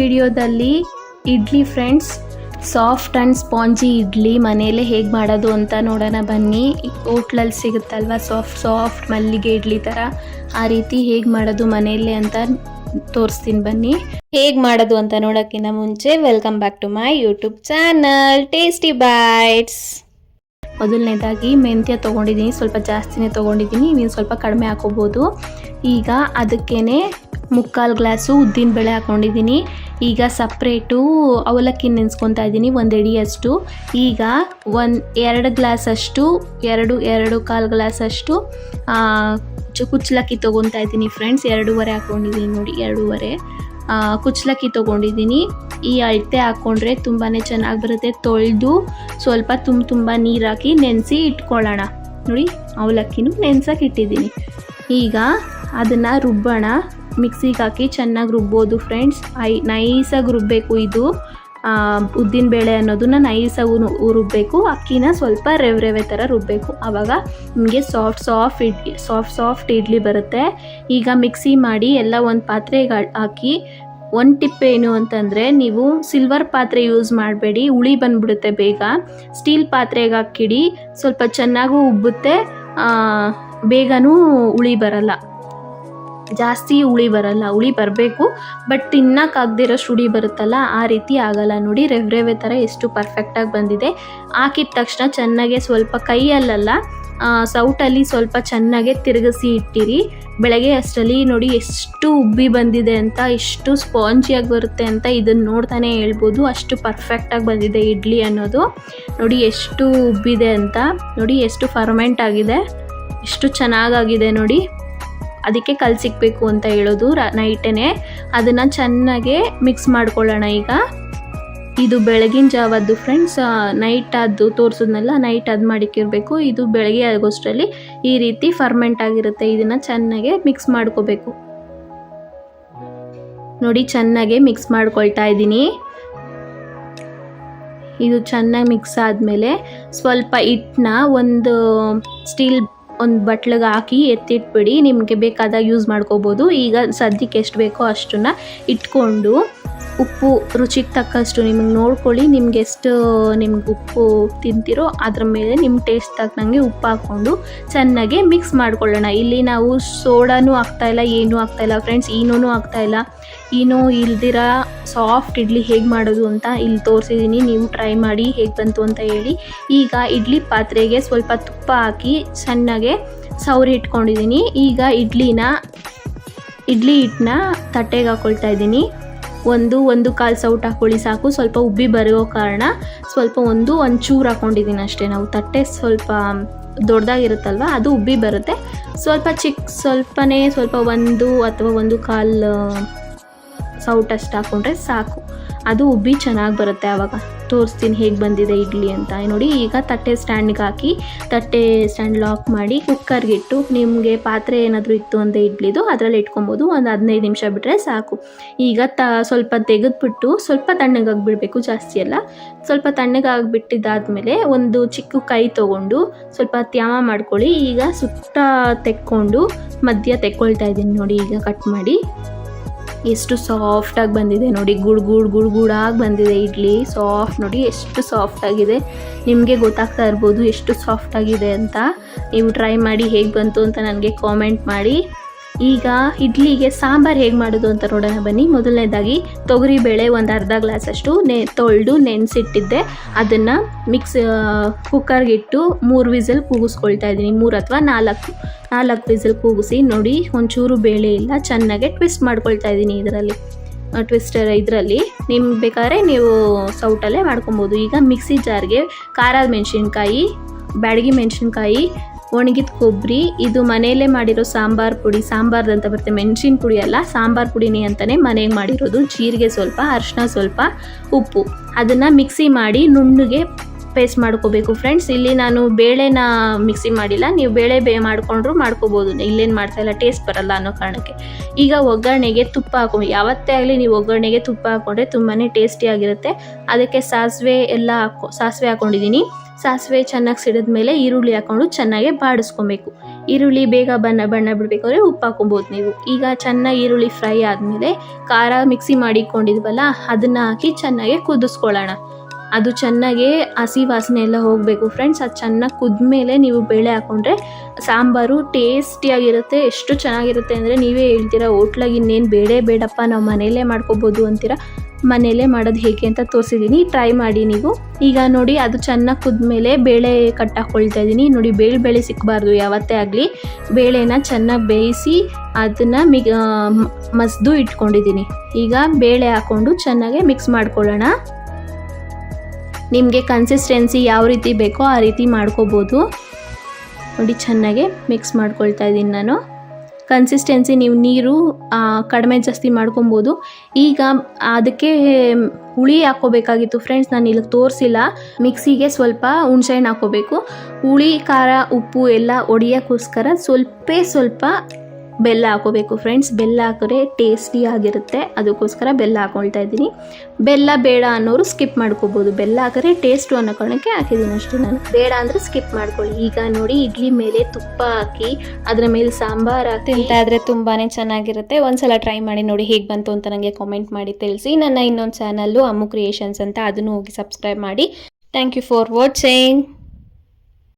ವಿಡಿಯೋದಲ್ಲಿ idli friends soft and spongy idli ಮನೆಯಲ್ಲೇ ಹೇಗೆ ಮಾಡೋದು ಅಂತ ನೋಡೋಣ ಬನ್ನಿ. ಹೋಟ್ಲಲ್ಲಿ ಸಿಗುತ್ತಲ್ವ ಸಾಫ್ಟ್ ಸಾಫ್ಟ್ ಮಲ್ಲಿಗೆ ಇಡ್ಲಿ ಥರ ಆ ರೀತಿ ಹೇಗೆ ಮಾಡೋದು ಮನೆಯಲ್ಲೇ ಅಂತ ತೋರಿಸ್ತೀನಿ ಬನ್ನಿ. ಹೇಗೆ ಮಾಡೋದು ಅಂತ ನೋಡೋಕ್ಕಿಂತ ಮುಂಚೆ welcome back to my YouTube channel tasty bites ಮೊದಲನೇದಾಗಿ ಮೆಂತ್ಯ ತೊಗೊಂಡಿದ್ದೀನಿ. ಸ್ವಲ್ಪ ಜಾಸ್ತಿನೇ ತೊಗೊಂಡಿದ್ದೀನಿ. ನೀವು ಸ್ವಲ್ಪ ಕಡಿಮೆ ಹಾಕೋಬೋದು ಈಗ ಅದಕ್ಕೇ ಮುಕ್ಕಾಲು ಗ್ಲಾಸು ಉದ್ದಿನ ಬೇಳೆ ಹಾಕ್ಕೊಂಡಿದ್ದೀನಿ ಈಗ ಸಪ್ರೇಟು ಅವಲಕ್ಕಿ ನೆನೆಸ್ಕೊತಾ ಇದ್ದೀನಿ, ಒಂದು ಎಡಿಯಷ್ಟು. ಈಗ ಒಂದು ಎರಡು ಗ್ಲಾಸಷ್ಟು, ಎರಡು ಎರಡು ಕಾಲು ಗ್ಲಾಸಷ್ಟು ಕುಚ್ಚಲಕ್ಕಿ ತೊಗೊತಾ ಇದ್ದೀನಿ ಫ್ರೆಂಡ್ಸ್. ಎರಡೂವರೆ ಹಾಕ್ಕೊಂಡಿದ್ದೀನಿ ನೋಡಿ, ಎರಡೂವರೆ. ಕುಚ್ಚಲಕ್ಕಿ ತೊಗೊಂಡಿದ್ದೀನಿ. ಈ ಅಳತೆ ಹಾಕ್ಕೊಂಡ್ರೆ ತುಂಬಾ ಚೆನ್ನಾಗಿ ಬರುತ್ತೆ. ತೊಳೆದು ಸ್ವಲ್ಪ ತುಂಬ ತುಂಬ ನೀರು ಹಾಕಿ ನೆನೆಸಿ ಇಟ್ಕೊಳ್ಳೋಣ. ನೋಡಿ, ಅವಲಕ್ಕಿನೂ ನೆನ್ಸಕ್ಕೆ ಇಟ್ಟಿದ್ದೀನಿ. ಈಗ ಅದನ್ನು ರುಬ್ಬೋಣ. ಮಿಕ್ಸಿಗೆ ಹಾಕಿ ಚೆನ್ನಾಗಿ ರುಬ್ಬೋದು ಫ್ರೆಂಡ್ಸ್ ಐ, ನೈಸಾಗಿ ರುಬ್ಬಬೇಕು ಇದು. ಉದ್ದಿನ ಬೇಳೆ ಅನ್ನೋದನ್ನ ನೈಸಾಗಿ ರುಬ್ಬಬೇಕು ಅಕ್ಕಿನ ಸ್ವಲ್ಪ ರೆವ್ ರೆವೆ ಥರ ರುಬ್ಬಬೇಕು ಆವಾಗ ನಿಮಗೆ soft soft idli soft soft idli ಬರುತ್ತೆ. ಈಗ ಮಿಕ್ಸಿ ಮಾಡಿ ಎಲ್ಲ ಒಂದು ಪಾತ್ರೆಗೆ ಹಾಕಿ, ಒಂದು ಟಿಪ್ ಏನು ಅಂತಂದರೆ ನೀವು ಸಿಲ್ವರ್ ಪಾತ್ರೆ ಯೂಸ್ ಮಾಡಬೇಡಿ. ಹುಳಿ ಬಂದ್ಬಿಡುತ್ತೆ ಬೇಗ. ಸ್ಟೀಲ್ ಪಾತ್ರೆಗೆ ಹಾಕಿಡಿ ಸ್ವಲ್ಪ ಚೆನ್ನಾಗೂ ಉಬ್ಬುತ್ತೆ. ಬೇಗನೂ ಹುಳಿ ಬರಲ್ಲ. ಜಾಸ್ತಿ ಹುಳಿ ಬರಲ್ಲ, ಹುಳಿ ಬರಬೇಕು ಬಟ್ ತಿನ್ನಕ್ಕಾಗದಿರೋಷ್ಟು ಹುಳಿ ಬರುತ್ತಲ್ಲ, ಆ ರೀತಿ ಆಗಲ್ಲ. ನೋಡಿ, ರೆವ್ರೆವೆ ಥರ ಎಷ್ಟು ಪರ್ಫೆಕ್ಟಾಗಿ ಬಂದಿದೆ. ಹಾಕಿದ ತಕ್ಷಣ ಚೆನ್ನಾಗೆ ಸ್ವಲ್ಪ ಕೈಯಲ್ಲಲ್ಲ ಸೌಟಲ್ಲಿ ಸ್ವಲ್ಪ ಚೆನ್ನಾಗೆ ತಿರುಗಿಸಿ ಇಟ್ಟಿರಿ. ಬೆಳಗ್ಗೆ ಅಷ್ಟರಲ್ಲಿ ನೋಡಿ ಎಷ್ಟು ಉಬ್ಬಿ ಬಂದಿದೆ ಅಂತ, ಎಷ್ಟು ಸ್ಪಾಂಜಿಯಾಗಿ ಬರುತ್ತೆ ಅಂತ ಇದನ್ನು ನೋಡ್ತಾನೆ ಹೇಳ್ಬೋದು. ಅಷ್ಟು ಪರ್ಫೆಕ್ಟಾಗಿ ಬಂದಿದೆ ಇಡ್ಲಿ ಅನ್ನೋದು. ನೋಡಿ, ಎಷ್ಟು ಉಬ್ಬಿದೆ ಅಂತ. ನೋಡಿ, ಎಷ್ಟು ಫರ್ಮೆಂಟ್ ಆಗಿದೆ. ಎಷ್ಟು ಚೆನ್ನಾಗಾಗಿದೆ ನೋಡಿ. ಅದಕ್ಕೆ ಕಲಸಿಕ್ಬೇಕು ಅಂತ ಹೇಳೋದು ನೈಟೇನೆ. ಅದನ್ನು ಚೆನ್ನಾಗೆ ಮಿಕ್ಸ್ ಮಾಡ್ಕೊಳ್ಳೋಣ ಈಗ. ಇದು ಬೆಳಗಿನ ಜಾವದ್ದು ಫ್ರೆಂಡ್ಸ್ ನೈಟ್ ಅದು ತೋರಿಸಿದ್ನಲ್ಲ ನೈಟ್ ಅದು ಮಾಡಿಕ್ಕಿರಬೇಕು. ಇದು ಬೆಳಗ್ಗೆ ಆಗೋಷ್ಟರಲ್ಲಿ ಈ ರೀತಿ ಫರ್ಮೆಂಟ್ ಆಗಿರುತ್ತೆ. ಇದನ್ನು ಚೆನ್ನಾಗೆ ಮಿಕ್ಸ್ ಮಾಡ್ಕೋಬೇಕು. ನೋಡಿ, ಚೆನ್ನಾಗೆ ಮಿಕ್ಸ್ ಮಾಡ್ಕೊಳ್ತಾ ಇದ್ದೀನಿ. ಇದು ಚೆನ್ನಾಗಿ ಮಿಕ್ಸ್ ಆದಮೇಲೆ ಸ್ವಲ್ಪ ಹಿಟ್ಟನ್ನ ಒಂದು ಸ್ಟೀಲ್ ಒಂದು ಬಟ್ಲಿಗೆ ಹಾಕಿ ಎತ್ತಿಟ್ಬಿಡಿ, ನಿಮಗೆ ಬೇಕಾದಾಗ ಯೂಸ್ ಮಾಡ್ಕೋಬೋದು. ಈಗ ಸದ್ಯಕ್ಕೆ ಎಷ್ಟು ಬೇಕೋ ಅಷ್ಟನ್ನ ಇಟ್ಕೊಂಡು ಉಪ್ಪು ರುಚಿಗೆ ತಕ್ಕಷ್ಟು ನಿಮಗೆ ನೋಡ್ಕೊಳ್ಳಿ, ನಿಮ್ಗೆ ಎಷ್ಟು, ನಿಮ್ಗೆ ಉಪ್ಪು ತಿಂತೀರೋ ಅದ್ರ ಮೇಲೆ ನಿಮ್ಮ ಟೇಸ್ಟ್ ತಕ್ಕಂಗೆ ಉಪ್ಪು ಹಾಕ್ಕೊಂಡು ಚೆನ್ನಾಗಿ ಮಿಕ್ಸ್ ಮಾಡ್ಕೊಳ್ಳೋಣ. ಇಲ್ಲಿ ನಾವು ಸೋಡಾನು ಹಾಕ್ತಾಯಿಲ್ಲ ಏನೂ ಹಾಕ್ತಾಯಿಲ್ಲ ಫ್ರೆಂಡ್ಸ್ ಏನೂ ಹಾಕ್ತಾಯಿಲ್ಲ ಈನೋ ಇಲ್ದಿರ ಸಾಫ್ಟ್ ಇಡ್ಲಿ ಹೇಗೆ ಮಾಡೋದು ಅಂತ ಇಲ್ಲಿ ತೋರಿಸಿದ್ದೀನಿ ನೀವು ಟ್ರೈ ಮಾಡಿ ಹೇಗೆ ಬಂತು ಅಂತ ಹೇಳಿ. ಈಗ ಇಡ್ಲಿ ಪಾತ್ರೆಗೆ ಸ್ವಲ್ಪ ತುಪ್ಪ ಹಾಕಿ ಸಣ್ಣಗೆ ಸೌರಿ ಇಟ್ಕೊಂಡಿದ್ದೀನಿ ಈಗ ಇಡ್ಲಿನ, ಇಡ್ಲಿ ಹಿಟ್ಟನ್ನ ತಟ್ಟೆಗೆ ಹಾಕ್ಕೊಳ್ತಾ ಇದ್ದೀನಿ. ಒಂದು ಒಂದು ಕಾಲು ಸೌಟ್ ಹಾಕ್ಕೊಳ್ಳಿ ಸಾಕು. ಸ್ವಲ್ಪ ಉಬ್ಬಿ ಬರೋ ಕಾರಣ ಸ್ವಲ್ಪ ಒಂದು ಒಂದು ಚೂರು ಹಾಕ್ಕೊಂಡಿದ್ದೀನಿ ಅಷ್ಟೇ. ನಾವು ತಟ್ಟೆ ಸ್ವಲ್ಪ ದೊಡ್ಡದಾಗಿರುತ್ತಲ್ವ, ಅದು ಉಬ್ಬಿ ಬರುತ್ತೆ. ಸ್ವಲ್ಪ ಚಿಕ್ಕ ಸ್ವಲ್ಪನೇ, ಸ್ವಲ್ಪ ಒಂದು ಅಥವಾ ಒಂದು ಕಾಲು ಸೌಟ್ ಅಷ್ಟು ಹಾಕ್ಕೊಂಡ್ರೆ ಸಾಕು. ಅದು ಉಬ್ಬಿ ಚೆನ್ನಾಗಿ ಬರುತ್ತೆ ಆವಾಗ ತೋರಿಸ್ತೀನಿ ಹೇಗೆ ಬಂದಿದೆ ಇಡ್ಲಿ ಅಂತ. ನೋಡಿ ಈಗ ತಟ್ಟೆ ಸ್ಟ್ಯಾಂಡ್ಗೆ ಹಾಕಿ, ತಟ್ಟೆ ಸ್ಟ್ಯಾಂಡ್ ಲಾಕ್ ಮಾಡಿ ಕುಕ್ಕರ್ಗೆ ಇಟ್ಟು ನಿಮಗೆ ಪಾತ್ರೆ ಏನಾದರೂ ಇತ್ತು ಅಂದರೆ ಇಡ್ಲಿದು ಅದರಲ್ಲಿ ಇಟ್ಕೊಬೋದು. ಒಂದು ಹದಿನೈದು ನಿಮಿಷ ಬಿಟ್ಟರೆ ಸಾಕು. ಈಗ ತ ಸ್ವಲ್ಪ ತೆಗೆದ್ಬಿಟ್ಟು ಸ್ವಲ್ಪ ತಣ್ಣಗಾಗಿಬಿಡಬೇಕು ಜಾಸ್ತಿ ಅಲ್ಲ. ಸ್ವಲ್ಪ ತಣ್ಣಗಾಗ್ಬಿಟ್ಟಿದ್ದಾದಮೇಲೆ ಒಂದು ಚಿಕ್ಕ ಕೈ ತೊಗೊಂಡು ಸ್ವಲ್ಪ ತ್ಯಾಮ ಮಾಡ್ಕೊಳ್ಳಿ. ಈಗ ಸುತ್ತ ತೆಕ್ಕೊಂಡು ಮಧ್ಯ ತೆಕ್ಕೊಳ್ತಾ ಇದ್ದೀನಿ ನೋಡಿ ಈಗ ಕಟ್ ಮಾಡಿ. ಎಷ್ಟು ಸಾಫ್ಟಾಗಿ ಬಂದಿದೆ ನೋಡಿ ಗುಡ್ ಗುಡ್ ಗುಡ್ ಗುಡಾಗಿ ಬಂದಿದೆ ಇಡ್ಲಿ. ಸಾಫ್ಟ್ ನೋಡಿ, ಎಷ್ಟು ಸಾಫ್ಟ್ ಆಗಿದೆ. ನಿಮಗೆ ಗೊತ್ತಾಗ್ತಾ ಇರ್ಬೋದು ಎಷ್ಟು ಸಾಫ್ಟ್ ಆಗಿದೆ ಅಂತ. ನೀವು ಟ್ರೈ ಮಾಡಿ ಹೇಗೆ ಬಂತು ಅಂತ ನನಗೆ ಕಾಮೆಂಟ್ ಮಾಡಿ. ಈಗ ಇಡ್ಲಿಗೆ ಸಾಂಬಾರು ಹೇಗೆ ಮಾಡೋದು ಅಂತ ನೋಡೋಣ ಬನ್ನಿ. ಮೊದಲನೇದಾಗಿ ತೊಗರಿಬೇಳೆ ಒಂದು ಅರ್ಧ ಗ್ಲಾಸಷ್ಟು ನೆ, ತೊಳೆದು ನೆನೆಸಿಟ್ಟಿದ್ದೆ. ಅದನ್ನು ಮಿಕ್ಸ್ ಕುಕ್ಕರ್ಗೆ ಇಟ್ಟು ಮೂರು ವಿಸಲ್ ಕೂಗಿಸ್ಕೊಳ್ತಾ ಇದ್ದೀನಿ. ಮೂರು ಅಥವಾ ನಾಲ್ಕು ನಾಲ್ಕು ವಿಸಲ್ ಕೂಗಿಸಿ ನೋಡಿ ಒಂಚೂರು ಬೇಳೆ ಇಲ್ಲ, ಚೆನ್ನಾಗೆ ಟ್ವಿಸ್ಟ್ ಮಾಡ್ಕೊಳ್ತಾ ಇದ್ದೀನಿ ಇದರಲ್ಲಿ. ಟ್ವಿಸ್ಟರ್ ಇದರಲ್ಲಿ. ನಿಮ್ಗೆ ಬೇಕಾದ್ರೆ ನೀವು ಸೌಟಲ್ಲೇ ಮಾಡ್ಕೊಬೋದು. ಈಗ ಮಿಕ್ಸಿ ಜಾರ್ಗೆ ಖಾರದ ಮೆಣಸಿನ್ಕಾಯಿ, ಬ್ಯಾಡಗಿ ಮೆಣಸಿನ್ಕಾಯಿ ಒಣಗಿದ ಕೊಬ್ಬರಿ, ಇದು ಮನೆಯಲ್ಲೇ ಮಾಡಿರೋ ಸಾಂಬಾರ್ ಪುಡಿ, ಸಾಂಬಾರ್ದು ಅಂತ ಬರುತ್ತೆ, ಮೆಣಸಿನ ಪುಡಿ ಅಲ್ಲ, ಸಾಂಬಾರ್ ಪುಡಿನೇ ಅಂತಲೇ ಮನೆಗೆ ಮಾಡಿರೋದು, ಜೀರಿಗೆ ಸ್ವಲ್ಪ, ಅರಿಶಿನ ಸ್ವಲ್ಪ, ಉಪ್ಪು. ಅದನ್ನು ಮಿಕ್ಸಿ ಮಾಡಿ ನುಣ್ಣಗೆ ಪೇಸ್ಟ್ ಮಾಡ್ಕೋಬೇಕು ಫ್ರೆಂಡ್ಸ್ ಇಲ್ಲಿ ನಾನು ಬೇಳೆನ ಮಿಕ್ಸಿ ಮಾಡಿಲ್ಲ. ನೀವು ಬೇಳೆ ಬೇ, ಮಾಡಿಕೊಂಡ್ರು ಮಾಡ್ಕೋಬೋದು. ಇಲ್ಲೇನು ಮಾಡ್ತಾ ಇಲ್ಲ ಟೇಸ್ಟ್ ಬರಲ್ಲ ಅನ್ನೋ ಕಾರಣಕ್ಕೆ. ಈಗ ಒಗ್ಗರಣೆಗೆ ತುಪ್ಪ ಹಾಕೊ ಯಾವತ್ತೇ ಆಗಲಿ ನೀವು ಒಗ್ಗರಣೆಗೆ ತುಪ್ಪ ಹಾಕೊಂಡ್ರೆ ತುಂಬಾ ಟೇಸ್ಟಿಯಾಗಿರುತ್ತೆ ಅದಕ್ಕೆ ಸಾಸಿವೆ ಎಲ್ಲ ಹಾಕೊ, ಸಾಸಿವೆ ಹಾಕ್ಕೊಂಡಿದ್ದೀನಿ ಸಾಸಿವೆ ಚೆನ್ನಾಗಿ ಸಿಡಿದ ಮೇಲೆ ಈರುಳ್ಳಿ ಹಾಕೊಂಡು ಚೆನ್ನಾಗಿ ಬಾಡಿಸ್ಕೊಬೇಕು. ಈರುಳ್ಳಿ ಬೇಗ ಬಣ್ಣ ಬಣ್ಣ ಬಿಡಬೇಕಾದ್ರೆ ಉಪ್ಪು ಹಾಕೊಬೋದು ನೀವು. ಈಗ ಚೆನ್ನಾಗಿ ಈರುಳ್ಳಿ ಫ್ರೈ ಆದಮೇಲೆ ಖಾರ ಮಿಕ್ಸಿ ಮಾಡಿಕೊಂಡಿದ್ವಲ್ಲ, ಅದನ್ನು ಹಾಕಿ ಚೆನ್ನಾಗಿ ಕುದಿಸ್ಕೊಳ್ಳೋಣ. ಅದು ಚೆನ್ನಾಗಿ ಹಸಿ ವಾಸನೆ ಎಲ್ಲ ಹೋಗಬೇಕು ಫ್ರೆಂಡ್ಸ್ ಅದು ಚೆನ್ನಾಗಿ ಕುದ್ಮೇಲೆ ನೀವು ಬೇಳೆ ಹಾಕೊಂಡ್ರೆ ಸಾಂಬಾರು ಟೇಸ್ಟಿಯಾಗಿರುತ್ತೆ ಎಷ್ಟು ಚೆನ್ನಾಗಿರುತ್ತೆ ಅಂದರೆ ನೀವೇ ಹೇಳ್ತೀರಾ, ಹೋಟ್ಲಾಗ ಇನ್ನೇನು ಬೇಳೆ ಬೇಡಪ್ಪ, ನಾವು ಮನೆಯಲ್ಲೇ ಮಾಡ್ಕೊಬೋದು ಅಂತೀರ? ಮನೆಯಲ್ಲೇ ಮಾಡೋದು ಹೇಗೆ ಅಂತ ತೋರಿಸಿದ್ದೀನಿ ಟ್ರೈ ಮಾಡಿ ನೀವು. ಈಗ ನೋಡಿ, ಅದು ಚೆನ್ನಾಗಿ ಕುದ್ಮೇಲೆ ಬೇಳೆ ಕಟ್ ಹಾಕ್ಕೊಳ್ತಾ ಇದ್ದೀನಿ ನೋಡಿ, ಬೇಳೆ ಬೇಳೆ ಸಿಕ್ಕಬಾರ್ದು ಯಾವತ್ತೇ ಆಗಲಿ. ಬೇಳೆನ ಚೆನ್ನಾಗಿ ಬೇಯಿಸಿ ಅದನ್ನು ಮಿಗ್ ಮಸ್ದು ಇಟ್ಕೊಂಡಿದ್ದೀನಿ ಈಗ ಬೇಳೆ ಹಾಕ್ಕೊಂಡು ಚೆನ್ನಾಗೆ ಮಿಕ್ಸ್ ಮಾಡ್ಕೊಳ್ಳೋಣ. ನಿಮಗೆ ಕನ್ಸಿಸ್ಟೆನ್ಸಿ ಯಾವ ರೀತಿ ಬೇಕೋ ಆ ರೀತಿ ಮಾಡ್ಕೋಬೋದು. ನೋಡಿ, ಚೆನ್ನಾಗಿ ಮಿಕ್ಸ್ ಮಾಡ್ಕೊಳ್ತಾ ಇದ್ದೀನಿ ನಾನು. ಕನ್ಸಿಸ್ಟೆನ್ಸಿ ನೀವು ನೀರು ಕಡಿಮೆ ಜಾಸ್ತಿ ಮಾಡ್ಕೊಬೋದು. ಈಗ ಅದಕ್ಕೆ ಹುಳಿ ಹಾಕೋಬೇಕಾಗಿತ್ತು ಫ್ರೆಂಡ್ಸ್ ನಾನು ಇಲ್ಲಿ ತೋರಿಸಿಲ್ಲ. ಮಿಕ್ಸಿಗೆ ಸ್ವಲ್ಪ ಹುಣ್ಸೆಹಣ್ಣು ಹಾಕ್ಕೋಬೇಕು. ಹುಳಿ, ಖಾರ, ಉಪ್ಪು ಎಲ್ಲ ಒಡೆಯೋಕ್ಕೋಸ್ಕರ ಸ್ವಲ್ಪ ಸ್ವಲ್ಪ ಬೆಲ್ಲ ಹಾಕೋಬೇಕು ಫ್ರೆಂಡ್ಸ್ ಬೆಲ್ಲ ಹಾಕಿದ್ರೆ ಟೇಸ್ಟಿ ಆಗಿರುತ್ತೆ. ಅದಕ್ಕೋಸ್ಕರ ಬೆಲ್ಲ ಹಾಕೊಳ್ತಾ ಇದ್ದೀನಿ. ಬೆಲ್ಲ ಬೇಡ ಅನ್ನೋರು ಸ್ಕಿಪ್ ಮಾಡ್ಕೋಬೋದು. ಬೆಲ್ಲ ಹಾಕಿದ್ರೆ ಟೇಸ್ಟು ಅನ್ನೋ ಕಾರಣಕ್ಕೆ ಹಾಕಿದ್ದೀನಿ ಅಷ್ಟು ನಾನು. ಬೇಡ ಅಂದರೆ ಸ್ಕಿಪ್ ಮಾಡ್ಕೊಳ್ಳಿ. ಈಗ ನೋಡಿ ಇಡ್ಲಿ ಮೇಲೆ ತುಪ್ಪ ಹಾಕಿ, ಅದರ ಮೇಲೆ ಸಾಂಬಾರು ಹಾಕಿ. ಅಂತ ಆದರೆ ತುಂಬಾ ಚೆನ್ನಾಗಿರುತ್ತೆ. ಒಂದ್ಸಲ ಟ್ರೈ ಮಾಡಿ ನೋಡಿ ಹೇಗೆ ಬಂತು ಅಂತ ನನಗೆ ಕಾಮೆಂಟ್ ಮಾಡಿ ತಿಳಿಸಿ. ನನ್ನ ಇನ್ನೊಂದು ಚಾನಲ್ಲು ಅಮ್ಮು ಕ್ರಿಯೇಷನ್ಸ್ ಅಂತ ಅದನ್ನು ಹೋಗಿ ಸಬ್ಸ್ಕ್ರೈಬ್ ಮಾಡಿ. Thank you for watching